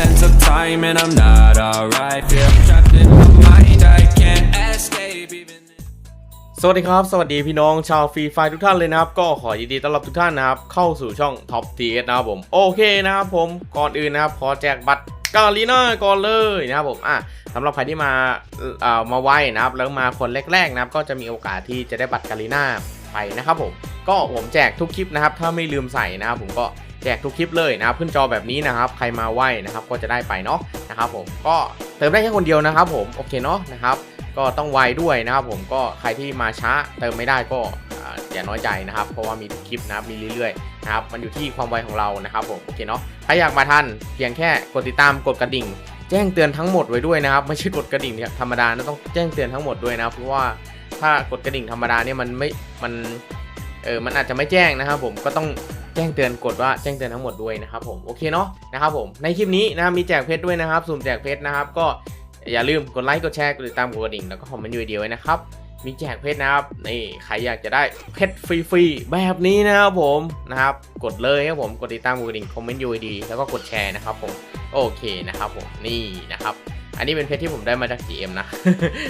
sense of time, and I'm not alright. Feel trapped in my mind, I can't escape even. สวัสดีครับ สวัสดีพี่น้องชาวฟรีไฟทุกท่านเลยนะครับ ก็ขอยินดีต้อนรับทุกท่านนะครับ เข้าสู่ช่อง Top t s นะครับผม โอเคนะครับผม ก่อนอื่นนะครับ ขอแจกบัตรกาลีน่าก่อนเลยนะครับผมอะสำหรับใครที่มาเอ่อมาไวนะครับ แล้วมาคนแรกๆนะครับ ก็จะมีโอกาสที่จะได้บัตรกาลีน่าไปนะครับผม ก็ผมแจกทุกคลิปนะครับ ถ้าไม่ลืมใส่นะครับผมก็ แจกทุกคลิปเลยนะครับขึ้นจอแบบนี้นะครับ ใครมาไวนะครับก็จะได้ไปเนาะนะครับผมก็เติมได้แค่คนเดียวนะครับ ผมโอเคเนาะนะครับก็ต้องไวด้วยนะครับผมก็ใครที่มาช้าเติมไม่ได้ก็อย่าน้อยใจนะครับ เพราะว่ามีทุกคลิปนะครับมีเรื่อยๆนะครับมันอยู่ที่ความไวของเรานะครับผมโอเคเนาะใครอยากมาทันเพียงแค่กดติดตามกดกระดิ่ง แจ้งเตือนทั้งหมดไว้ด้วยนะครับไม่ใช่กดกระดิ่งธรรมดานะต้องแจ้งเตือนทั้งหมดด้วยนะเพราะว่าถ้ากดกระดิ่งธรรมดาเนี่ยมันไม่มัน เออมันอาจจะไม่แจ้งนะครับผมก็ต้องแจ้งเตือนกดว่าแจ้งเตือนทั้งหมดด้วยนะครับผมโอเคเนาะนะครับผมในคลิปนี้นะครับมีแจกเพชรด้วยนะครับสุ่มแจกเพชรนะครับ ก็อย่าลืมกดไลค์กดแชร์กดติดตามกดกระดิ่งแล้วก็คอมเมนต์อยู่เดียวไว้นะครับมีแจกเพชรนะครับนี่ใครอยากจะได้เพชรฟรีๆแบบนี้นะครับผมนะครับกดเลยครับผมกดติดตามกดกระดิ่งคอมเมนต์ยู่ดีแล้วก็กดแชร์นะครับผมโอเคนะครับผมนี่นะครับ อันนี้เป็นเพชรที่ผมได้มาจาก GM นะ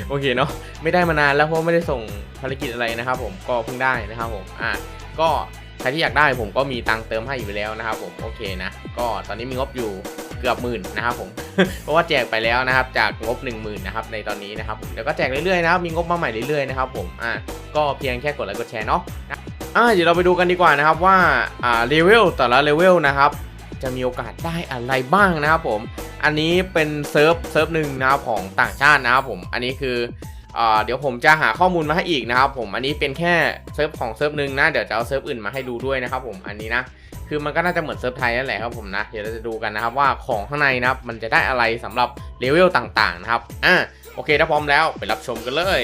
โอเคเนาะไม่ได้มานานแล้วเพราะไม่ได้ส่งภารกิจอะไรนะครับผมก็เพิ่งได้นะครับผมอะก็ใครที่อยากได้ผมก็มีตังเติมให้อยู่แล้วนะครับผมโอเคนะ ก็ตอนนี้มีงบอยู่เกือบหมื่นนะครับผมเพราะว่าแจกไปแล้วนะครับจากงบ 1 0,000นะครับในตอนนี้นะครับผมเดี๋ยวก็แจกเรื่อยๆนะครับมีงบมาใหม่เรื่อยๆนะครับผมอะก็เพียงแค่กดไลค์กดแชร์เนาะนะอะเดี๋ยวเราไปดูกันดีกว่านะครับว่าอ่าเลเวลแต่ละเลเวลนะครับจะมีโอกาสได้อะไรบ้างนะครับผม อันนี้เป็นเซิร์ฟเซิร์ฟหนึ่งนะครับของต่างชาตินะครับผมอันนี้คือเดี๋ยวผมจะหาข้อมูลมาให้อีกนะครับผมอันนี้เป็นแค่เซิร์ฟของเซิร์ฟหนึ่งนะเดี๋ยวจะเอาเซิร์ฟอื่นมาให้ดูด้วยนะครับผมอันนี้นะคือมันก็น่าจะเหมือนเซิร์ฟไทยนั่นแหละครับผมนะเดี๋ยวเราจะดูกันนะครับว่าของข้างในนะครับมันจะได้อะไรสำหรับเลเวลต่างๆนะครับอะโอเคถ้าพร้อมแล้วไปรับชมกันเลย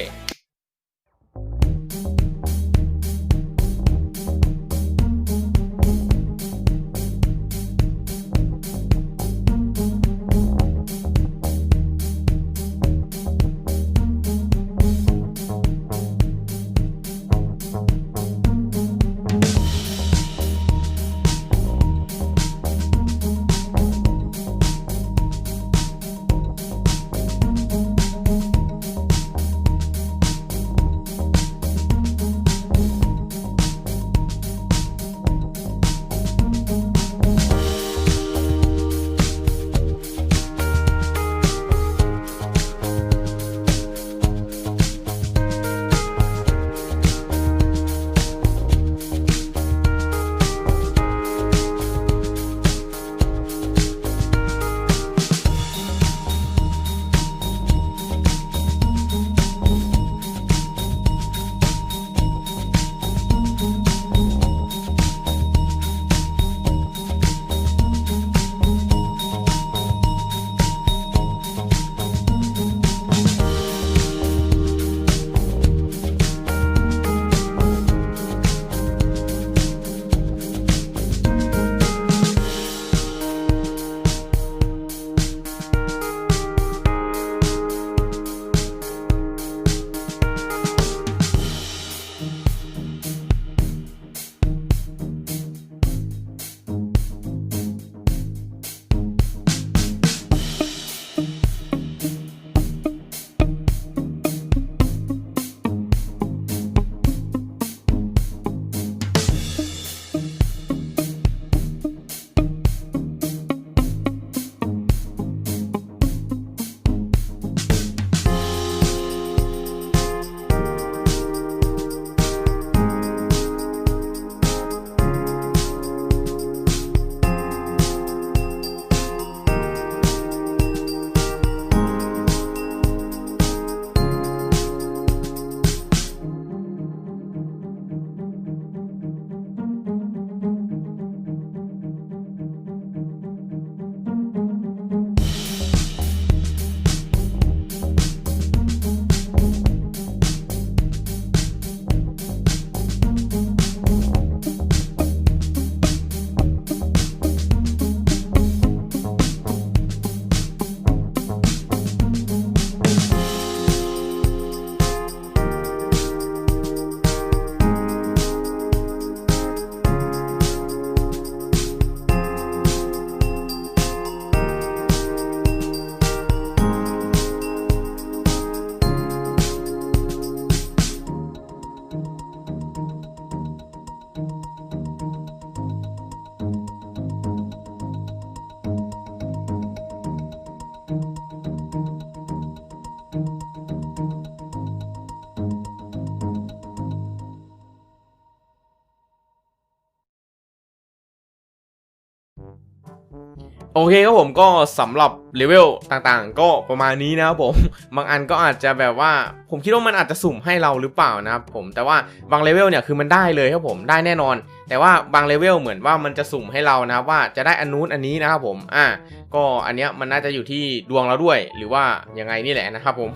อเคครับผมก็สำหรับเลเวลต่างๆ ก็ประมาณนี้นะครับผม บางอันก็อาจจะแบบว่า ผมคิดว่ามันอาจจะสุ่มให้เราหรือเปล่านะครับผม แต่ว่าบางเลเวลเนี่ยคือมันได้เลยครับผม ได้แน่นอน แต่ว่าบางเลเวลเหมือนว่ามันจะสุ่มให้เรานะครับว่าจะได้อันนู้นอันนี้นะครับผม อะก็อันเนี้ยมันน่าจะอยู่ที่ดวงเราด้วย หรือว่ายังไงนี่แหละนะครับผม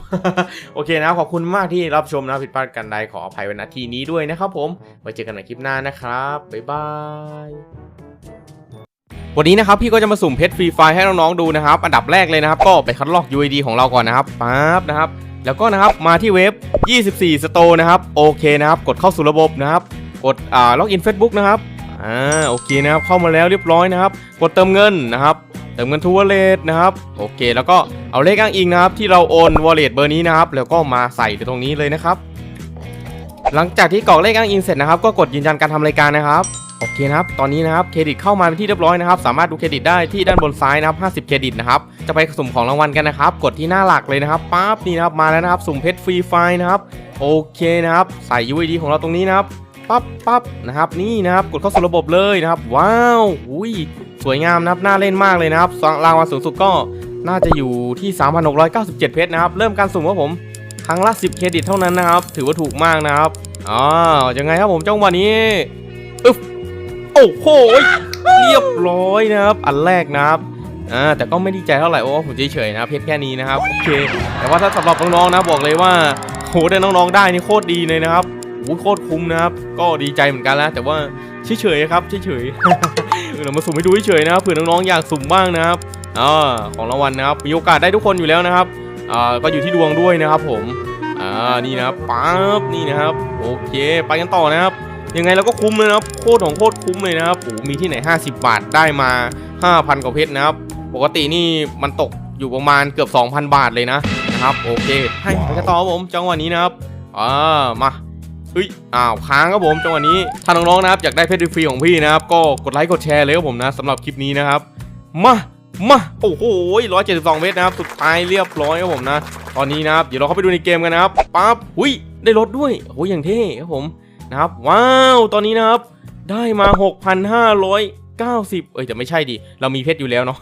โอเคนะขอบคุณมากที่รับชมนะผิดพลาดกันใดขออภัยไว้ณทีนี้ด้วยนะครับผม ไว้เจอกันในคลิปหน้านะครับ บ๊ายบาย วันนี้นะครับพี่ก็จะมาสุ่มเพชรฟรีไฟล์ให้น้องๆดูนะครับ อันดับแรกเลยนะครับ ก็ไปคัดลอก UID ของเราก่อนนะครับปั๊บนะครับ แล้วก็นะครับมาที่เว็บ 24 Store นะครับโอเคนะครับ กดเข้าสู่ระบบนะครับ กดอ่าล็อกอิน Facebook นะครับอ่าโอเคนะครับเข้ามาแล้วเรียบร้อยนะครับ กดเติมเงินนะครับเติมเงินทูวอลเล็ตนะครับโอเค แล้วก็เอาเลขอ้างอิงนะครับ ที่เราโอนวอลเล็ตเบอร์นี้นะครับ แล้วก็มาใส่ตรงนี้เลยนะครับ หลังจากที่กรอกเลขอ้างอิงเสร็จนะครับ ก็กดยืนยันการทำรายการนะครับ โอเคนะครับ ตอนนี้นะครับเครดิตเข้ามาเป็นที่เรียบร้อยนะครับ สามารถดูเครดิตได้ที่ด้านบนซ้ายนะครับ50 เครดิตนะครับ จะไปสุ่มของรางวัลกันนะครับ กดที่หน้าหลักเลยนะครับปั๊บนี่นะครับมาแล้วนะครับ สุ่มเพชรฟรีไฟนะครับ โอเคนะครับ ใส่ UID ของเราตรงนี้นะครับปั๊บปั๊บนะครับ นี่นะครับ กดเข้าสู่ระบบเลยนะครับ ว้าวอุ้ยสวยงามนะครับ น่าเล่นมากเลยนะครับ รางวัลสูงสุดก็น่าจะอยู่ที่ 3,697 เพชรนะครับ เริ่มการสุ่มครับผม ครั้งละ 10 เครดิตเท่านั้นนะครับ ถือว่าถูกมากนะครับ อ๋อยังไงครับผมจังหวะนี้ อึ๊บ โอ้โหเรียบร้อยนะครับ อันแรกนะครับอ่าแต่ก็ไม่ดีใจเท่าไหร่โอ้ผมเฉยๆนะครับเพชรแค่นี้นะครับโอเคแต่ว่าถ้าสำหรับน้องๆนะบอกเลยว่าโหได้น้องๆได้นี่โคตรดีเลยนะครับโอ้โคตรคุ้มนะครับ ก็ดีใจเหมือนกันแล้วแต่ว่าเฉยๆครับเฉยๆเดี๋ยวมาสุ่มให้ดูเฉยๆนะครับเผื่อน้องๆอยากสุ่มบ้างนะครับอ่าของรางวัลนะครับมีโอกาสได้ทุกคนอยู่แล้วนะครับอ่าก็อยู่ที่ดวงด้วยนะครับผมอ่านี่นะครับปั๊บนี่นะครับ โอเค ไปกันต่อนะครับ ยังไงเราก็คุ้มเลยนะครับโคตรของโคตรคุ้มเลยนะครับโอ้มีที่ไหน 50 บาทได้มา 5,000กว่าเพชรนะครับปกตินี่มันตกอยู่ประมาณเกือบ 2,000 บาทเลยนะนะครับโอเคให้ไปกันต่อผมจังหวะนี้นะครับอ่ามาเฮ้ยอ้าวค้างครับผมจังหวะนี้ถ้าน้องๆนะครับอยากได้เพชรฟรีของพี่นะครับก็กดไลค์กดแชร์เลยครับผมนะสำหรับคลิปนี้นะครับมามาโอ้โห172เมตรนะครับ สุดท้ายเรียบร้อยครับผมนะ ตอนนี้นะครับ เดี๋ยวเราเข้าไปดูในเกมกันนะครับปั๊บหุยได้รถด้วยโอ้ยอย่างเท่ครับผม นะครับ ว้าวตอนนี้นะครับ ได้มา 6,590 เอ้ยแต่ไม่ใช่ดิ เรามีเพชรอยู่แล้วเนาะ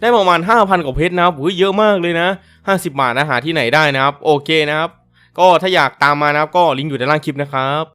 ได้ประมาณ 5,000 กว่าเพชรนะครับอุ้ยเยอะมากเลยนะ 50 บาทนะหาที่ไหนได้นะครับ โอเคนะครับ ก็ถ้าอยากตามมานะครับ ก็ลิงก์อยู่ด้านล่างคลิปนะครับ